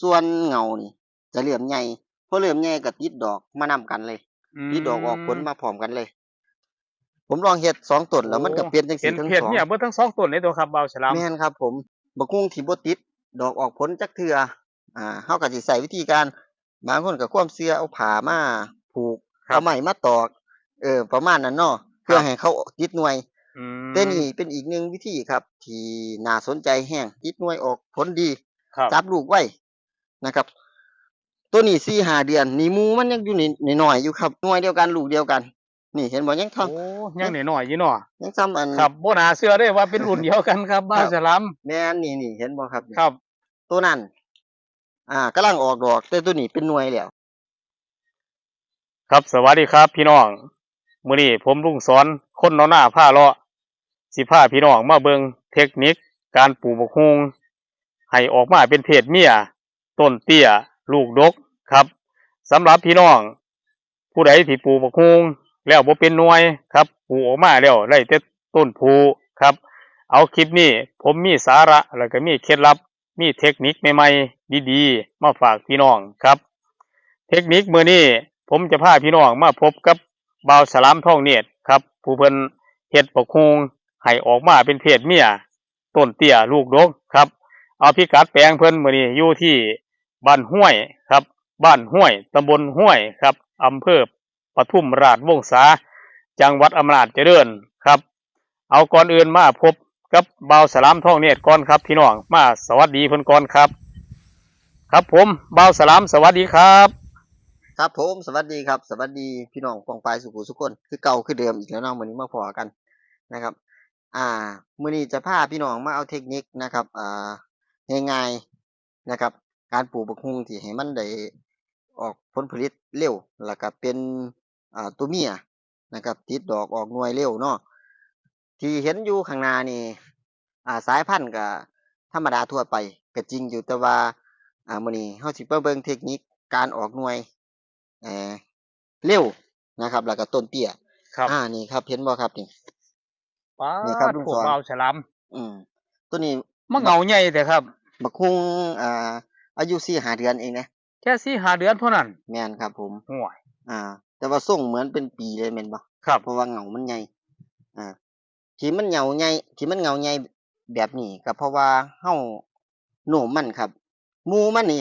ส่วนเงานี่จะเหลื่อมใหญ่พอเหลื่อมใหญ่ก็ติดดอกมานํกันเลยมติดดอกออกผลมาพร้อมกันเลย ผมลองเฮ็ดสองต้นแล้วมันก็เปลี่ยนจังเป็ซี่นทั้งเพียสองเนี่ยเบิดทั้งสองต้นในตัวครับเบาฉลามแม่นครับ ผมบักกุ้งที่บ่ติด ดอกออกผลจักเทื่ออ่าเฮาก็สิใส่วิธีการบางคนก็ความเชื่อเอาผ้ามาผูกครับเอาไม้มาตอกเออประมาณนั้นเนาะเพื่อครับให้เขาติดหน่วยอืมแต่นี่เป็นอีกหนึ่งวิธีครับ ที่น่าสนใจแห้งติดหน่วยออกผลดีครับจับลูกไว้ นะครับ ตัวนี้สี่หาเดือนนี่หมูมันยังอยู่ในหน่อยๆอยู่ครับหน่วยเดียวกันลูกเดียวกัน นี่เห็นบ่ยังทโอ้ยังหน่อยๆอยู่เนาะำยังซ้ำอันครับบ่น่าเชื่อได้ว่าเป็นรุ่นเดียวกันครับเบาฉลามแม่นนี่นี่เห็นบ่ครับครับ ตัวนั้น อ่ากำลังออกดอก แต่ตัวนี้เป็นหน่วยแล้วครับสวัสดีครับพี่น้องมื้อนี้ผมลุงสอนคนเนาหน้าผ้าเลาะสิพาพี่น้องมาเบิงเทคนิค การปลูกบกฮุงให้ออกมาเป็นเพศเมีย ต้นเตี้ย ลูกดกครับสำหรับพี่น้อง ผู้ใดที่ปลูกบกฮุงแล้วบ่เป็นหน่วยครับปลูกออกมาแล้วได้แต่ต้นผูครับ เอาคลิปนี้ผมมีสาระแล้วก็มีเคล็ดลับ มีเทคนิคใหม่ๆดีๆ มาฝากพี่น้องครับ เทคนิคมือนี้ผมจะพาพี่น้องมาพบกับบ่าวสลามท่องเนตรครับ ผู้เพิ่นเฮ็ดปกฮูงให้ออกมาเป็นเพศเมียต้นเตี้ยลูกดกครับ เอาพิกัดแปลงเพิ่นมือนี้อยู่ที่ บ้านห้วยครับ บ้านห้วยตำบลห้วยครับอำเภอปทุมราชวงศาจังหวัดอำนาจเจริญครับ เอาก่อนอื่นมาพบกับเบาสลามทองเนตรก่อนครับพี่น้องมาสวัสดีเพิ่นก่อนครับ ครับผมเบาสลามสวัสดีครับ ครับผมสวัสดีครับ สวัสดีพี่น้องกองปลายสุขุสุขคนคือเก่าคือเดิมอีกแล้วนาะมื้อนี้มาพอกันนะครับ อ่ามื้อนี้จะพาพี่น้องมาเอาเทคนิคนะครับอ่าง่ายๆนะครับ การปลูกบักฮุงที่ให้มันได้ออกผลผลิตเร็ว แล้วก็เป็น อ่า ตัวเมียนะครับ ติดดอกออกหน่วยเร็วเนาะ ที่เห็นอยู่ข้างหน้านี่ อ่า สายพันธุ์ก็ธรรมดาทั่วไปก็จริงอยู่แต่ว่า อ่ามื้อนี้เฮาสิมาเบิ่งเทคนิคการออกหน่วย เอ่อ เร็วนะครับ แล้วก็ต้นเตี้ย ครับอ่า นี่ครับ เห็นบ่ครับนี่ ป้านี่ครับลุงถูสกอน เบาฉลามอืมตัวนี้มะเหงาใหญ่แต่ครับ บักฮุงอ่า อายุ4 5เดือนเองนะแค่สี่หาเดือนเท่านั้นแม่นครับ ผมห่วยอ่า แต่ว่าทรงเหมือนเป็นปีเลยแม่นบ่ครับเพราะว่าเหงามันใหญ่อ่าที่มันเหงาใหญ่ที่มันเหงาใหญ่แบบนี้ก็เพราะว่าเฮาโน้มมันครับหมู่มันนี่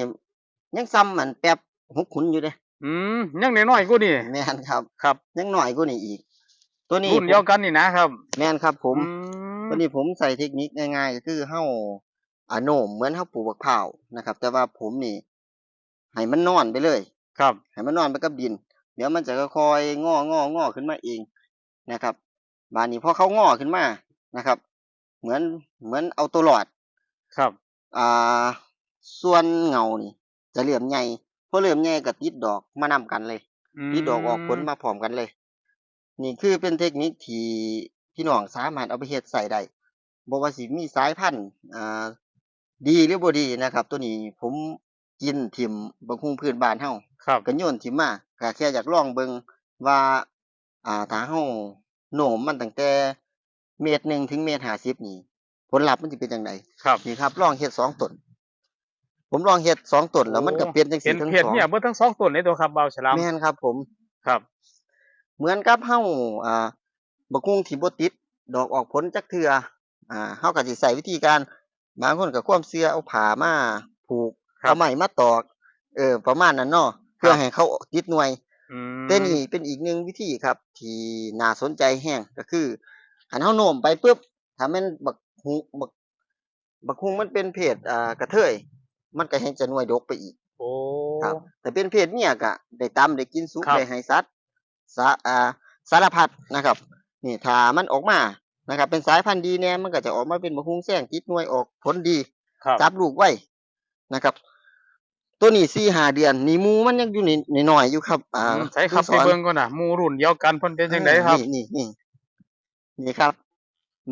ยังซ้ำมันแป๊บหกขุนอยู่เด้อืมยังน้อยๆกูนี่แม่นครับครับ ยังน้อยกว่านี้อีก ตัวนี้รุ่นเดียวกันนี่นะครับ แม่นครับผมอืมตัวนี้ผมใส่เทคนิคง่ายๆก็คือเฮา อ่าโน้มเหมือนเฮาปลูกบักพร้าวนะครับ แต่ว่าผมนี่ให้มันนอนไปเลย ครับให้มันนอนไปกับดิน เดี๋ยวมันจะค่อยๆงององอขึ้นมาเองนะครับบานนี้พอเขางอขึ้นมานะครับ เหมือนเหมือนเอาตัวรอดครับอ่าส่วนเงานี่ จะเหลื่อมใหญ่พอเหลื่อมใหญ่ก็ติดดอกมานํกันเลยมติดดอกออกผลมาพร้อมกันเลย นี่คือเป็นเทคนิคที่พี่น้องสามารถเอาไปเฮ็ดใส่ได้บ่ว่าสิมีสายพันธุ์อ่า ดีหรือบ่ดีนะครับ ตัวนี้ผมกินถิ่มบักฮุงพื้นบ้านเฮาครับก็โยนถิ่มมาก็แค่อยากลองเบิ่งว่า อ่าถ้าเฮาโหน่มมันตั้งแต่เมตรหนึ่งถึงเมตรห้าสิบนี่ ผลลัพธ์มันสิเป็นจังไดครับนี่ครับลองเฮ็ดสองต้นผมลองเฮ็ดสองต้นแล้วมันก็เปลี่ยนจังเห็ซี่นทั้งเพศสองเนี่ยเบิดทั้งสองต้นในตัวครับเบาฉลามแม่นครับ ผมครับ เหมือนกับเฮาอ่าบักฮุงที่บ่ติด ดอกออกผลจักเทื่ออ่าเฮาก็สิใช้วิธีการ บางคนก็ความเชื่อเอาผ้ามาผูกครับเอาไม้มาตอก เออ ประมาณนั้นเนาะเพื่อครับให้เขาติดหน่วยอืมแต่นี่เป็นอีกหนึ่งวิธีครับ ที่น่าสนใจแฮงก็คือหันเฮาโน้มไปปุ๊บถ้าแม่นบักฮุงบักบักฮุงมันเป็นเพศอ่ากระเทย มันก็แฮงจะหน่วยดกไปอีก โอ้ ครับ แต่เป็นเพศเมียก็ได้ตำได้กินสุกครับ ได้ให้สัตว์สาอ่าสารพัดนะครับ นี่ถ้ามันออกมา นะครับ เป็นสายพันธุ์ดีแน่มันก็จะออกมาเป็นมะฮุงแซงติดหน่วยออกผลดีครับจับลูกไว้นะครับ ตัวนี้สี่ห้าเดือนนี่หมูมันยังอยู่ในหน่อยๆอยู่ครับ อ่าอืมใช้ครับสไปอนเบิ่งก่อนน่ะหมู่รุ่นเดียวกันเพิ่นเป็นจังไดครับนี่นี่นี่นี่ครับ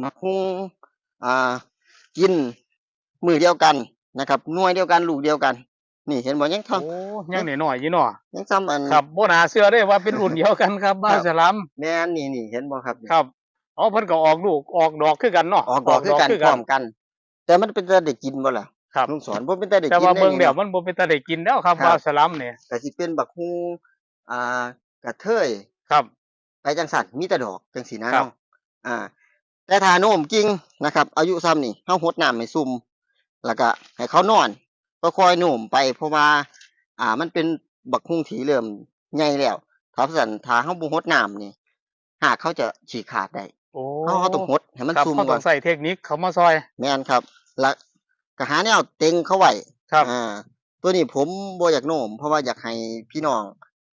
มะฮุงอ่า กินมือเดียวกันนะครับหน่วยเดียวกันลูกเดียวกัน นี่เห็นบ่ยังทโอ้ยังน้อยๆอยู่เนาะำยังซ้ำอันครับบ่น่าเชื่อได้ว่าเป็นรุ่นเดียวกันครับเบาฉลามแม่นนี่นี่เห็นบ่ครับครับ อ๋อเพิ่นก็ออกลูกออกดอกคือกันเนาะออกดอกคือกันพร้อมกัน แต่มันเป็นจะได้กินบ่ล่ะครับลุงสอนบ่เป็นแต่ได้แต่กินว่าได้เบิ่งนี่เดี๋ยวเนาะมันบ่เป็นตาได้กินแล้วครับครับว่าสลัมเนี่ยก็สิเป็นบักฮู้อ่ากระเทยครับไปจังสันมีแต่ดอกจังสีนะครับเนาะอ่า แต่ถ้าโน้มจริงนะครับ อายุซ้ำนี่เฮาหดน้ำให้ซุ่มแล้วก็ให้เขานอนก็คอยโน้มไปเพราะว่า อ่า มันเป็นบักฮุ่งถีเริ่มใหญ่แล้วถ้าสั่นถ้าเฮาบ่หดน้ำนี่หากเขาจะฉีกขาดได้ โอ้เฮาเฮาต้องหดให้มันครับซุ่มเขาก่ต้ออนงใส่เทคนิคเขามาซอย แม่นครับ แล้วก็หาแนวเต็งเขาไว้ครับ อ่าตัวนี้ผมบ่อยากโน้มเพราะว่าอยากให้พี่น้อง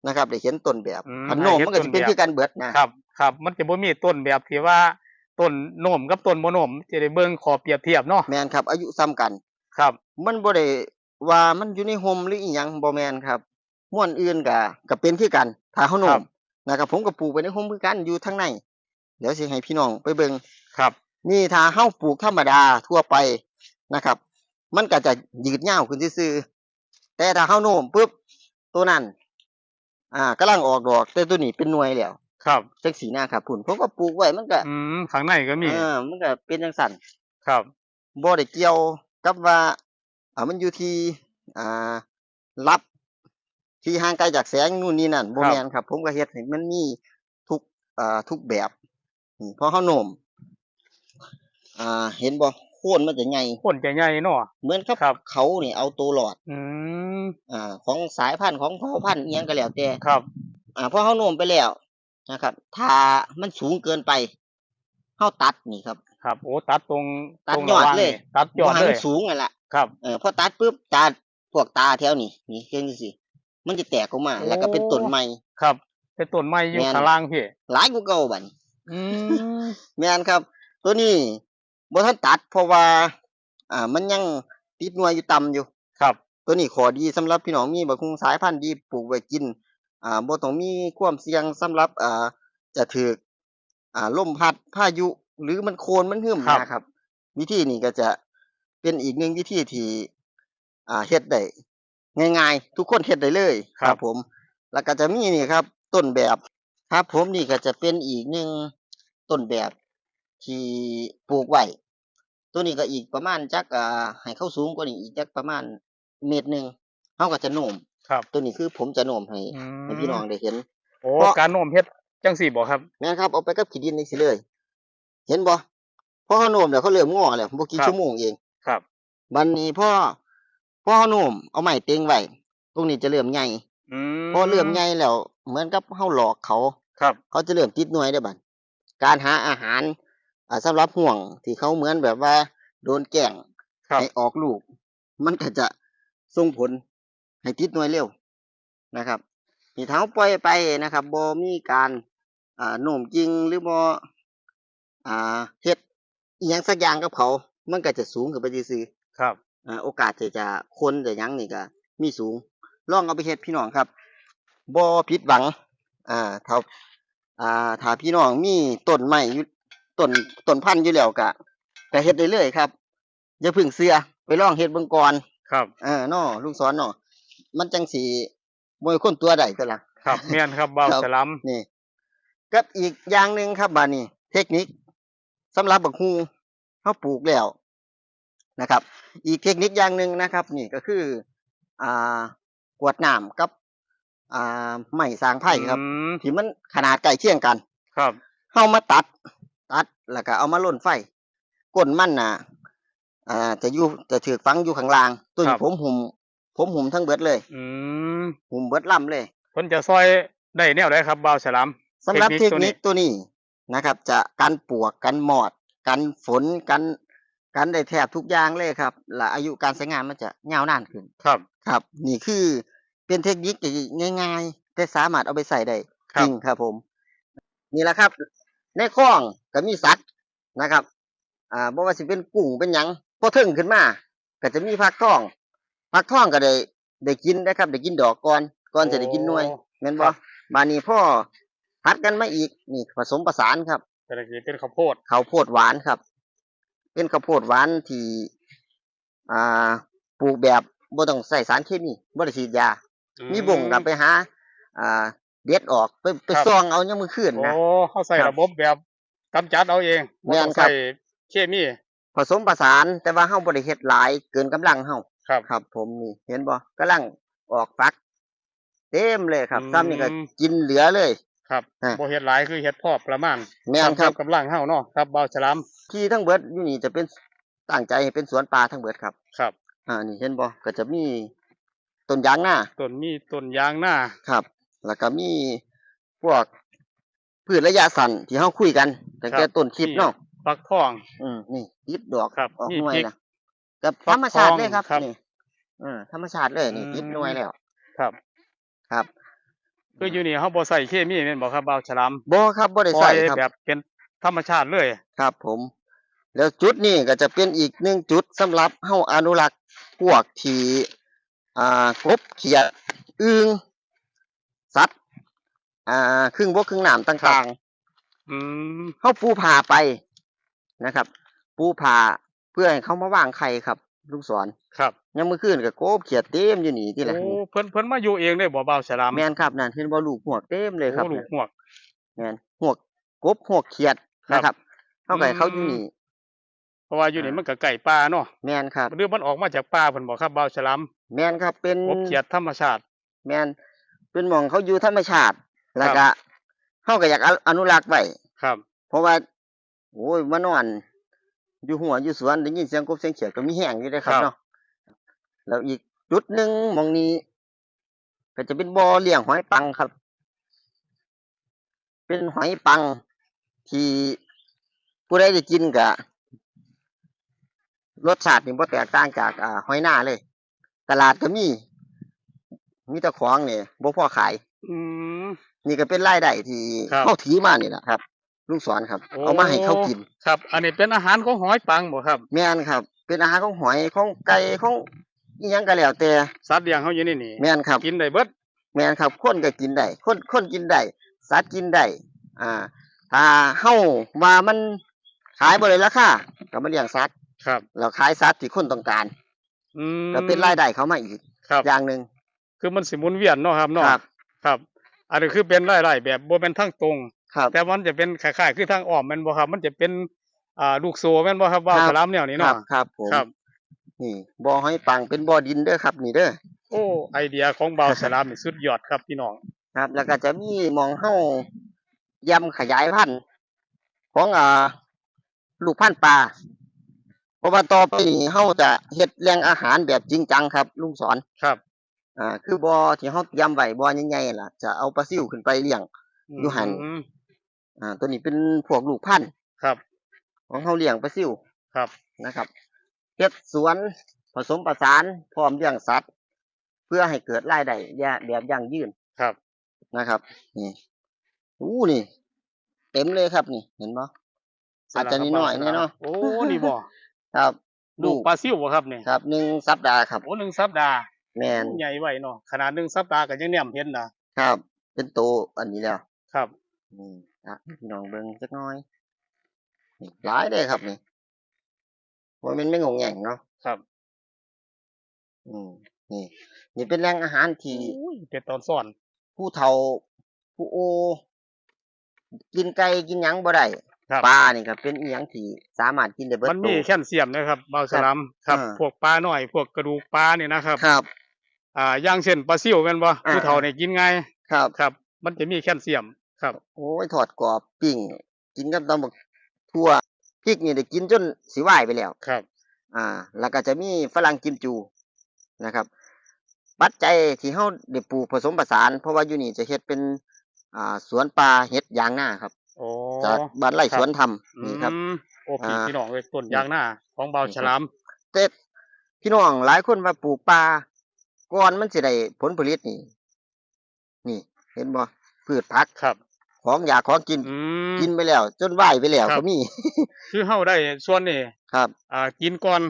นะครับได้เห็นต้นแบบอืมอันโน้มให้เห็นมันก็สิเป็นต้นแบบ คือกันเบิดนะครับ ครับ มันจะบ่มีต้นแบบที่ว่าต้นโน้มกับต้นบ่โน้มจะได้เบิ่งขอเปรียบเทียบเนาะแม่นครับ อายุซ้ำกัน ครับ มันบ่ได้ว่ามันอยู่ในโฮมหรืออีหยังบ่แม่นครับม่วนอื่นก็ก็เป็นคือกันถ้าเฮาโน้ครัมบ นะครับผมก็ปลูกไว้ในโฮมคือกันอยู่ทางใน เดี๋ยวสิให้พี่น้องไปเบิ่งครับ นี่ถ้าเฮาปลูกธรรมดาทั่วไปนะครับ มันก็จะยืดยาวขึ้นซื่อๆแต่ถ้าเฮาโน้มปุ๊บตัวนั้น อ่ากำลังออกดอก แต่ตัวนี้เป็นหน่วยแล้วครับจังสีหน้าครับพุ่นผมก็ปลูกไว้มันก็อืมข้างในก็มีเออมันก็เป็นจังซั่นครับบ่ได้เกี่ยวกับว่าอ่ามันอยู่ที่อ่ารับที่ห่างไกลจากแสงนู่นนี่นั่นบ่ครับแม่นครับ ผมก็เฮ็ดให้มันมีทุกอ่าทุกแบบนี่ พอเฮาโน้มอ่า เห็นบ่โคนมันจะใหญ่คนจะใหญ่เนาะเหมือนกับครับ เขานี่เอาตัวรอด อืมอ่า ของสายพันธุ์ของเผ่าพันธุ์อิหยังก็แล้วแต่ครับ อ่าพอเฮาโน้มไปแล้วนะครับ ถ้ามันสูงเกินไปเฮาตัดนี่ครับ ครับโอ้ตัดตรงตัดตรงยอดระหว่างเลยนี่ตัดยอดบ่ให้เลมัยนสูงนั่นล่ะครับเออพอตัดปุ๊บตาพวกตาแถวนี้นี่เห็นจังซี่มันจะแตกออกมาโอ้แล้วก็เป็นต้นใหม่ครับ เป็นต้นไม้อยู่แม่นข้างล่างพี่หลายกว่าเก่าบัดนี้ อืม แม่นครับ ตัวนี้บ่ทันตัด เพราะว่า อ่า มันยังติดหน่วยอยู่ต่ำอยู่ ครับ ตัวนี้ข้อดีสำหรับพี่น้องมีบักฮุงสายพันธุ์ดีปลูกไว้กิน อ่าบ่ต้องมีความเสี่ยงสำหรับ อ่า จะถูกอ่า ลมพัดพายุ หรือมันโคลนมันหึมครับ นะครับ วิธีนี้ก็จะเป็นอีกหนึ่งวิธีที่ อ่า เฮ็ดได้ง่ายๆ ทุกคนเฮ็ดได้เลยครับผม แล้วก็จะมีนี่ครับ ต้นแบบ ครับผมนี่ก็จะเป็นอีกหนึ่ง ต้นแบบที่ปลูกไว้ตัวนี้ก็อีกประมาณจักอ่าให้เข้าสูงกว่านี้อีกจักประมาณเมตรหนึ่งเฮาก็จะโน้มครับ ตัวนี้คือผมจะโน้มให้อืม ให้พี่น้องได้เห็น โอ้เพราะ การโน้มเฮ็ดจังสี่บ่ครับ แม่นครับเอาไปกับขี้ดินนี่สิเลย เห็นบ่พอเขาโน้มแล้วเขาเริ่มงอแล้วบ่กี่ครับ ชั่วโมงเอง ครับบัดนี้พ่อพ่อเขาโน้มเอาไม้เต็งไว้ตรงนี้จะเริ่มใหญ่อืมพอเริ่มใหญ่แล้วเหมือนกับเฮาหลอกเขา ครับ เขาจะเริ่มติดหน่วยได้อบัด การหาอาหารอ่าสำหรับห่วงที่เขาเหมือนแบบว่า โดนแกล้งครับให้ออกลูก มันก็จะส่งผลให้ติดหน่วยเร็วนะครับนี่ถ้าเราปล่อยไปนะครับบ่มีการอ่าโน้มจริงหรือบ่อ่าเฮ็ดอีหยังสักอย่างกับเขามันก็จะสูงขึ้นไปซื่อๆครับอ่าโอกาสที่จะคนจะหยังนี่ก็มีสูงลองเอาไปเฮ็ดพี่น้องครับบ่ผิดหวัง อ่าถ้า อ่าถ้าพี่น้องมีต้นไม้อยู่ต้นต้นพันธุ์อยู่แล้วก็ก็เฮ็ดได้เลยครับอย่าพึ่งเสือไปลองเฮ็ดเบิ่งก่อนครับเออเนาะลุงสอนเนาะมันจังสิบ่ให้คนตัวใดตัวละครับแม่นครับบ่าวครับสลัมนี่กับอีกอย่างหนึ่งครับบาดนี้เทคนิคสำหรับบักฮูเฮาปลูกแล้วนะครับ อีกเทคนิคอย่างหนึ่งนะครับ นี่ก็คือ อ่ากวดน้ำกับ อ่าไม้สร้างไผ่ครับ อืมที่มันขนาดใกล้เคียงกัน ครับ เฮามาตัด ตัดแล้วก็เอามาล่นไฟก้นมันน่ะ อ่าจะอยู่จะถือฝังอยู่ข้างล่าง ตัวครันี้บ ผมหุ่มผมหุ่มทั้งเบิดเลย อืมหุ่มเบิดลำเลยเพิ่นจะซอยได้แนวใดครับบ่าวสลัมสำหรับเทเทคคนินิคค ตัวนี้นะครับ จะกันปวกกันหมอด กันฝนกันกันได้แทบทุกอย่างเลยครับ และอายุการใช้งานมันจะยาวนานขึ้น ครับ ครับ นี่คือ เป็นเทคนิคง่ายๆ แต่สามารถเอาไปใส่ได้ครัจบริงครับผม นี่แหละครับ ในคลองก็มีสัตว์นะครับ อ่าบ่ว่าสิเป็นกุ้งเป็นหยังพอถึงขึ้นมาก็จะมีผักทองผักทองก็ได้ได้กินนะครับ ได้กินดอกก่อนก่อนจะได้กินหน่วยแม่นคบ่รับบานนี้พ่อพัดกันมาอีกนี่ผสมประสานครับแต่ละกี้เป็นข้าวโพดข้าวโพดหวานครับ เป็นข้าวโพดหวานที่อ่าปลูกแบบบ่ต้องใส่สารเคมีบ่ได้ฉีดยาอื มีบ่งกับไปหา อ่า เด็ดออกไปไปครับซองเอายังมือคืนโอ้นะเขาใส่ครับระบบแบบกำจัดเอาเองแม่นต้องครับใส่เคมีผสมผสานแต่ว่าเฮาบ่ได้เฮ็ดหลายเกินกำลังเฮาครับ ครับ ผมนี่เห็นบ่กำลังออกฟัก เต็มเลยครับอืมซ้ำนี่ก็กินเหลือเลย ครับอะบ่เฮ็ดหลายคือเฮ็ดพอประมาณแม่นครับตากำลังเฮาเนาะครับเบาฉลามที่ทั้งเบิดอยู่นี่จะเป็นตั้งใจให้เป็นสวนปลาทั้งเบิดครับ ครับ อ่านี่เห็นบ่ก็จะมี ต้นยางนาต้นมีต้นยางหน้าครับ แล้วก็มีพวกพืชระยะสั้นที่เฮาคุยกันตั้งแต่ต้นคลิปเนาะฟักทอง อืมนี่ติดดอกครับออกนี่หน่วยพริกละกับฟัธกรรมชาติเลยทองครับครับนี่อืมธรรมชาติเลยนี่อืมติดหน่วยแล้ว ครับ ครับคืออยู่นี่เฮาบ่ใส่เคมีแม่นบ่ครับเบาฉลามบ่ครับบ่ได้ปล่ใส่อยครับแบบเป็นธรรมชาติเลยครับ ผม แล้วจุดนี้ก็จะเป็นอีกหนึ่งจุดสำหรับเฮาอนุรักษ์พวกที่ อ่ากบเขียดอึ่งสัตว์อ่าครึ่งบกครึ่งน้ำต่างๆอืมเขาปูผ่าไปนะครับ ปูผ่าเพื่อให้เขามาวางไข่ครับ ลูกศรครับยังเมื่อคืนกับโกบเขียดเต็มอยู่นี่ที่ละโอ้เพิ่นเพิ่นมาอยู่เองได้บ่เบาฉลามแมนครับนั่นเห็นบ่ลูกหัวกเต็มเลยครับโอ้ลูกหวก แมนหัวกกบหัวกเขียดครับนะครับ เขาไก่เขาอยู่อืมนี่ เพราะว่าอยู่นี่มันก็ไก่ป่าเนาะแมนครับหรือมันออกมาจากป่าเพิ่นบ่ครับเบาฉลามแมนครับ เป็นกบเขียดธรรมชาติ แมนเป็นหมองเขาอยู่ธรรมชาติแล้วก็เขาก็อยากอนุรักษ์ไว้ครับ เพราะว่าโอ้ยมานอน อยู่หัวอยู่สวนได้ยินเสียงกบเสียงเขียดก็มีแห้งอยู่เลยครับครับเนาะแล้วอีกจุดหนึ่งหมองนี้ ก็จะเป็นบ่อเลี้ยงหอยปังครับ เป็นหอยปังที่ผู้ใดได้กินกะ รสชาตินี่บ่แตกต่างจากอ่าหอยหน้าเลย ตลาดก็มี มีแต่ของนี่บ่พอขาย อืม นี่ก็เป็นรายได้ที่ครับเขาถือมานี่แหละครับ ลุงสอนครับ โอ้ เอามาให้เขากิน ครับ อันนี้เป็นอาหารของหอยปังบ่ครับ แม่นครับ เป็นอาหารของหอยของไก่ของอิหยังก็แล้วแต่สัตว์เลี้ยงเฮาอยู่ในนี่ แม่นครับ กินได้เบิด แม่นครับคนก็กินได้คนคนกินได้สัตว์กินได้อ่า ถ้าเฮาว่ามันขายบ่ได้ราคาก็มาเลี้ยงสัตว์ ครับแล้วขายสัตว์ที่คนต้องการอืมก็เป็นรายได้เขามาอีกครับ อย่างหนึ่งคือมันสิหมุนเวียนเนาะครับเนาะครับครับ อันนี้คือเป็นรายได้แบบบ่เป็นทางตรง ครับ แต่มันจะเป็นคล้ายๆคือทางอ้อมแม่นบ่ครับ มันจะเป็นอ่าลูกโซ่แม่นบ่ครับว่าครับ สลามแนวนี้ครัเนาะบครับผมครับ นี่บ่อหอยปังเป็นบ่อดินเด้อครับ นี่เด้อโอ้ไอเดียของบ่าวสลามนี่สุดยอดครับพี่น้อง ครับ แล้วก็จะมีหมองเฮายำขยายพันธุ์ของอ่าลูกพันธุ์ปลาเพ ราะว่าต่อไปนี้เฮาจะเฮ็ดแหล่งอาหารแบบจริงจังครับ ลุงสอนครับ อ่า คือบ่อที่เฮาเตรียมไว้บ่อใหญ่ๆล่ะ จะเอาปลาซิวขึ้นไปเลี้ยง อยู่หั่นอืมอ่า ตัวนี้เป็นพวกลูกพันธุ์ครับ ของเฮาเลี้ยงปลาซิวครับ นะครับเฮ็ดสวนผสมประสานพร้อมเลี้ยงสัตว์ เพื่อให้เกิดรายได้อย่าแบบยั่งยืนครับ นะครับนี่อู้นี่ เต็มเลยครับนี่ เห็นบ่อาจจะนิดหน่อยเนี่ยเนาะ โอ้ นี่บ่ ครับ ลูกปลาซิวบ่ครับนี่ครับหนึ่งสัปดาห์ครับ โอ้หนึ่งสัปดาห์ แมนใหญ่ไว้เนาะขนาดหนึ่งสัปดาห์ก็ยังแนมเห็นนะครับ เป็นโตอันนี้แล้วครับนี่ครับพี่น้องเบิ่งจักหน่อยนี่หลายเลยครับนี่ว่ามันไม่งงแง่งเนาะครับ อืมนี่ นี่เป็นแหล่งอาหารที่โอ้ยเป็นตอนซ่อน ผู้เฒ่าผู้โอ กินไก่กินหยังบ่ได้ ครับ ปลานี่ก็เป็นอีหยังที่สามารถกินได้เบิดมันโตมีแคลเซียมนะครับบ่าวสลามครับ อ่า พวกปลาน้อยพวกกระดูกปลานี่นะครับ ครับ อ่าอย่างเช่นปลาซิวแม่นบ่อ่า ผู้เฒ่านี่กินง่ายครับ ครับ มันจะมีแคลเซียมครับ โอ้ยทอดกรอบปิ้งกินกับตำบักทั่วพริกนี่ได้กินจนสิวายไปแล้ว ครับ อ่า แล้วก็จะมีฝรั่งกิมจูนะครับ ปัจจัยที่เฮาได้ปลูกผสมผสาน เพราะว่าอยู่นี่จะเฮ็ดเป็น อ่า สวนปลาเฮ็ดยางนาครับ โอ้ จากบ้านไร่ครับสวนทำนี่ครับอืมโอ้พี่อ่าพี่น้องเอ้ยต้นยางหน้าของเบาฉลามแต่พี่น้องหลายคนว่าปลูกปลาก่อนมันสิได้ผลผลิตนี่ นี่ เห็นบ่พืชผักครับ ของอยากของกินอืมกินไปแล้ว จนไหวไปแล้วครับก็มีคือเฮาได้ส่วนนี้ครับ อ่า กินก่อน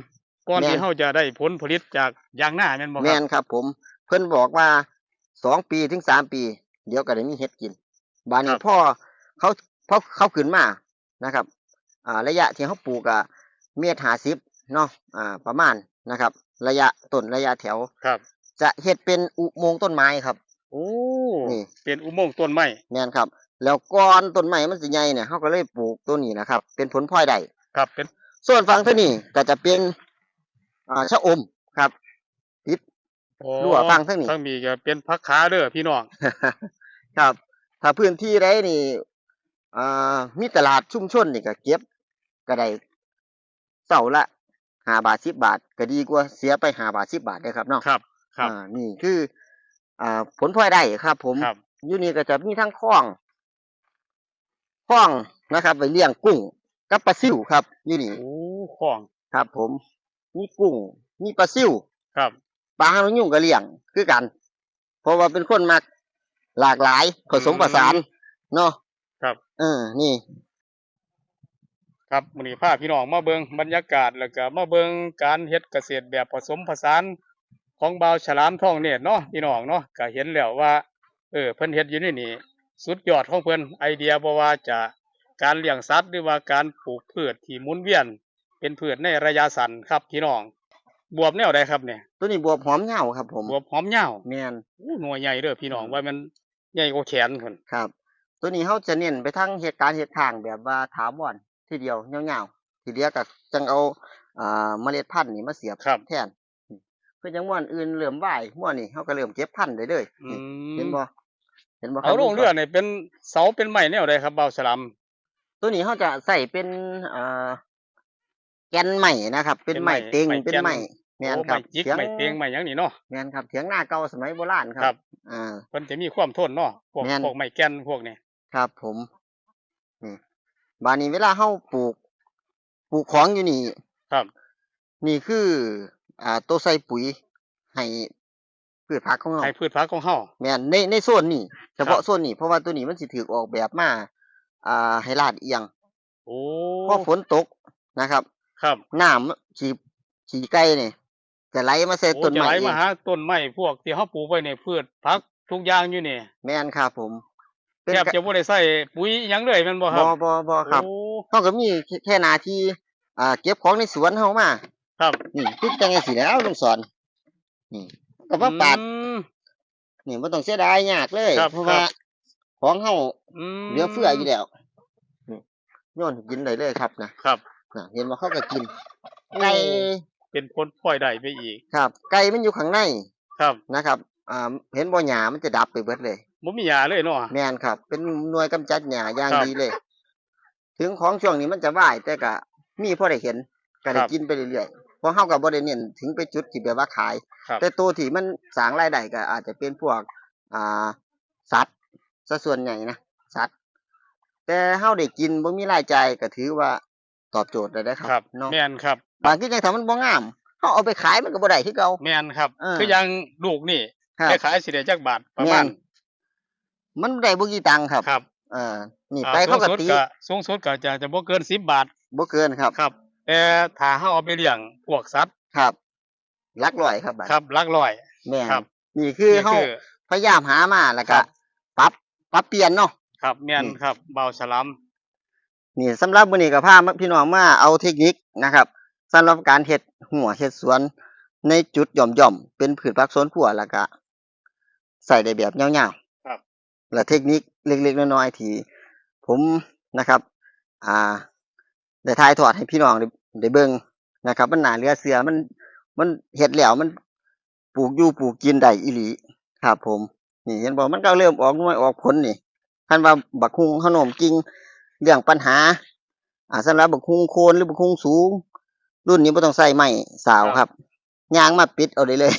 ก่อนแม่นที่เฮาจะได้ผลผลิตจากยางหน้าแม่นบ่คแม่รับนครับ ผม เพิ่นบอกว่าสองปีถึงสามปี เดี๋ยวก็ได้มีเฮ็ดกินบานนี้พ่อเขา พอเขาขึ้นมานะครับอ่าระยะที่เขาปลูกอะเมตรห้าสิบเนาะอ่าประมาณนะครับ ระยะต้นระยะแถวครับ จะเฮ็ดเป็นอุโมงค์ต้นไม้ครับโอ้นี่เป็นอุโมงค์ต้นไม้แม่นครับ แล้วก่อนต้นไม้มันสิใหญ่เนี่ยเขาก็เลยปลูกตัวนี้นะครับ เป็นผลพลอยได้ครับเป็นส่วนฝั่งเท่านี้ก็จะเป็นอ่าชะอมครับโอ้รั่วฟังทั้งนี้ทั้งมีก็เป็นพักขาเด้อพี่น้องครับ ถ้าพื้นที่ใดนี่ อ่ามีตลาดชุมชนนี่ก็เก็บก็ได้เสาละห้าบาทสิบบาท ก็ดีกว่าเสียไปห้าบาทสิบบาทเด้อครับเนาะครับครับอ่านี่คืออ่าผลพลอยได้ครับ ผมครับ อยู่นี่ก็จะมีทั้งคลองคลองนะครับไปเลี้ยงกุ้งกับปลาซิวครับอยู่นี่ โอ้ของครับ ผมมีกุ้งมีปลาซิวครับปลาหางนกยุ่งก็เลี้ยงคือกัน เพราะว่าเป็นคนมักหลากหลายผสมผสานเนาะครับ เออ นี่ ครับมื้อนี้พาพี่น้องมาเบิ่งบรรยากาศแล้วก็มาเบิ่งการเฮ็ดเกษตรแบบผสมผสานของบ่าวฉลามทองเนตรเนาะพี่น้องเนาะก็เห็นแล้วว่า เออเพิ่นเฮ็ดอยู่นี่นี่ สุดยอดของเพิ่นไอเดียบ่ว่าจะการเลี้ยงสัตว์หรือว่าการปลูกพืชที่หมุนเวียน เป็นพืชในระยะสั้นครับพี่น้อง บวบแนวใดครับเนี่ยตัวนี้บวบหอมเหย้าครับผมบวบหอมยาวแมนอู้หน่วยใหญ่เด้อพี่น้องว่ามันใหญ่กว่าแขนพุ่นครับ ตัวนี้เขาจะเน้นไปทั้งเหตุการณ์เหตุทางแบบว่าถาวรทีเดียวเงาๆทีเดียวกับจังเอาอ่าเมล็ดพันธุ์นี่มาเสียบครับแทนเพื่อจังม่วนอื่นเริ่มไหวม่วนนี่เขาก็เริ่มเก็บพันธุ์ได้เลยอืนี่มเห็นบ่เห็นบ่ครัเอาบลงเรือนี่เป็นเสาเป็นไม้แนวใดครับบ่าวฉลามตัวนี้เขาจะใส่เป็นอ่าแกนใหม่นะครับ เป็นไม้เต็งเป็นไม้แมนโอ้ครับไม้จิกถีงไม้เตียงไม้หยังนี่เนาะแมนครับเถียงหน้าเก่าสมัยโบราณคครัรับอ่าเพิ่นจะมีความทนเนาะพวกแม่นพวกไม้แก่นพวกนี้ ครับผมนี่บานนี้เวลาเฮาปลูก ปลูกของอยู่นี่ ครับ นี่คือ อ่าตัวใส่ปุ๋ยให้พืชผักของเราให้พืชผักของเฮาแม่นในในโซนนี้เฉพาะโซนนี้เพราะว่าตัวนี้มันสิถูกออกแบบมาอ่าให้ลาดเอียงโอ้พอฝนตกนะครับ ครับน้ำขี่ขี่ไก่นี่จะไหลมาใส่โอ้ต้นจะไม้ไหลเอมางหาต้นไม้พวกที่เฮาปลูกไว้ในพืชผักทุกอย่างอยู่นี่แม่นครับผม เป็นแทบกะจะบ่ได้ใส่ปุ๋ยหยังเลยแม่นบ่คบ่รับบ่บ่ครับโอ้เขาก็มีแค่หน้าที่อ่าเก็บของในสวนเฮามาครับนี่คือจังซี่แหล้วลุงสอนนี่ก็มาปาดอืม นี่บ่ต้องเสียดายยากเลยครับเพราะว่าครับ ของเฮาอืมเหลือเฟืออยู่แล้วนี่โยนให้กินได้เลยครับนะครับ น่ะเห็นว่าเขาก็กินไก่เป็นผลพลอยได้ไปอีก ครับ ไก่มันอยู่ข้างในครับ นะครับอ่าเห็นบ่หญ้ามันจะดับไปเบิดเลย บ่มีหญ้าเลยเนาะแม่นครับ เป็นหน่วยกำจัดหญ้าอย่างครับดีเลย ถึงของช่วงนี้มันจะว่ายแต่ก็มีพอได้เห็นก็ได้ครับกินไปเรื่อยๆเพราะเฮาก็บ่ได้เน้นถึงไปจุดที่แบบว่าขายครับแต่ตัวที่มันสร้างรายได้ก็อาจจะเป็นพวกอ่าสัตว์ซะส่วนใหญ่นะสัตว์แต่เฮาได้กินบ่มีรายจ่ายก็ถือว่าตอบโจทย์ได้เด้อคครัรับเนาะแม่นครับบางทีจังถ้ามันบ่งามเฮาเอาไปขายมันก็บ่ได้คือเก่าแม่นครับเออคืออย่างลูกนี่ครับได้ขายสิได้จักบาทประแม่มาณน มันได้บ่กี่ตังค์ครับครับเออนี่อ่ไปเขาก็สูงสุดตีก็สูงสุดก็จะจะบ่เกิน10บาทบ่เกินครับครับแต่ถ้าเฮาเอาไปเลี้ยงพวกสัตว์ครับหลักร้อยครับบัดครับหลักร้อยแม่นครับ นี่คือนี่เฮาพยายามหามาแล้วครัก็บปรับปรับเปลี่ยนเนาะครับแม่นนี่ครับ เบาฉลามนี่สำหรับมื้อนี้ก็พาพี่น้องมาเอาเทคนิคนะครับสำหรับการเฮ็ดหัวเฮ็ดสวนในจุดหย่อมๆเป็นพืชผักสวนครัวแล้วก็ใส่ได้แบบยาวๆครับ และเทคนิคเล็กๆน้อยๆที่ผมนะครับอ่าได้ถ่ายทอดให้พี่น้องได้ได้เบิ่งนะครับ มันน่าเหลือเสือมันมันเฮ็ดแล้วมันปลูกอยู่ปลูกกินได้อีหลีครับผม นี่เห็นบ่มันก็เริ่มออกหน่วยออกผลนี่คันว่าบักฮุงขนมกิ่งเรื่องปัญหา อ่าสำหรับบักฮุงโคนหรือบักฮุงสูง รุ่นนี้บ่ต้องใส่ไม้สาวครับยางมาปิดเอาได้เลย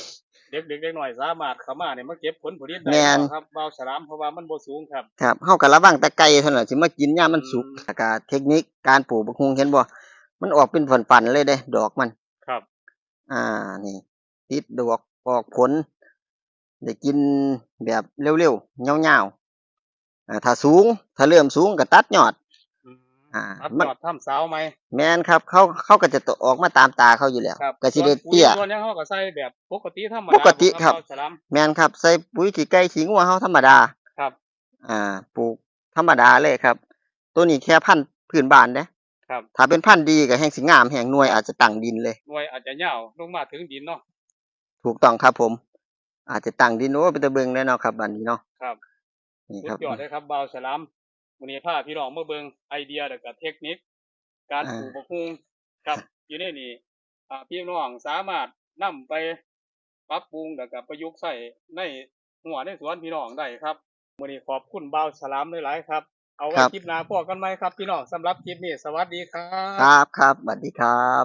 เด็กๆเด็กน้อยสามารถเข้ามาเนี่ยมาเก็บผลผลิตได้แม่นเนาะครับเบาฉลามเพราะว่ามันบ่สูงครับ ครับเฮาก็ระวังแต่ไก่เท่านั้นสิมากินยามมันสุกอืม แล้วก็เทคนิคการปลูกบักฮุงเห็นบ่ มันออกเป็นฝันๆเลยเด้ ดอกมัน ครับ อ่า นี่ติดดอกออกผล ได้กินแบบเร็วๆยาวๆอ่าถ้าสูง ถ้าเริ่มสูงก็ตัดยอด อืมอ่าอัดมันยอดทำสาวไหมแม่นครับ เขาเขาก็จะออกมาตามตาเขาอยู่แล้วครับก็สิได้เตี้ย ส่วนปุ๋ส่วนหยังเฮาก็ใส่แบบปกติธรรมดาปกติครับเบาฉลามแม่นครับ ใส่ปุ๋ยขี้ไก่ขี้งัวเฮาธรรมดาครับ อ่า ปลูกธรรมดาเลยครับ ตัวนี้แค่พันธุ์พื้นบ้านเด้ครับถ้าเป็นพันธุ์ดีก็แห่งสิงามแห่งหน่วยอาจจะตั้งดินเลย หน่วยอาจจะยาวลงมาถึงดินเนาะ ถูกต้องครับผม อาจจะตั้งดินโอ้เป็นตะเบิงแน่เนอนครับบันนี้เนาะครับ นี่สุครัดบยอดเลยครับเบาฉลาม วันนี้พาพี่น้องมาเบิ่งไอเดียแล้วก็เทคนิค การอ่าปลูกบักฮุงครับ อยู่ในนี่อ่าพี่น้องสามารถนํไปปรับปรุงแล้วก็ประยุกต์ใช้ในหัวในสวนพี่น้องได้ครับมื้อนี้ขอบคุณบ่าวสลามหลายๆครับ เอาไว้ครับคลิปหน้าพบกันใหม่ครับ พี่น้องสำหรับคลิปนี้สวัสดีครับ ครับครับสวัสดีครับ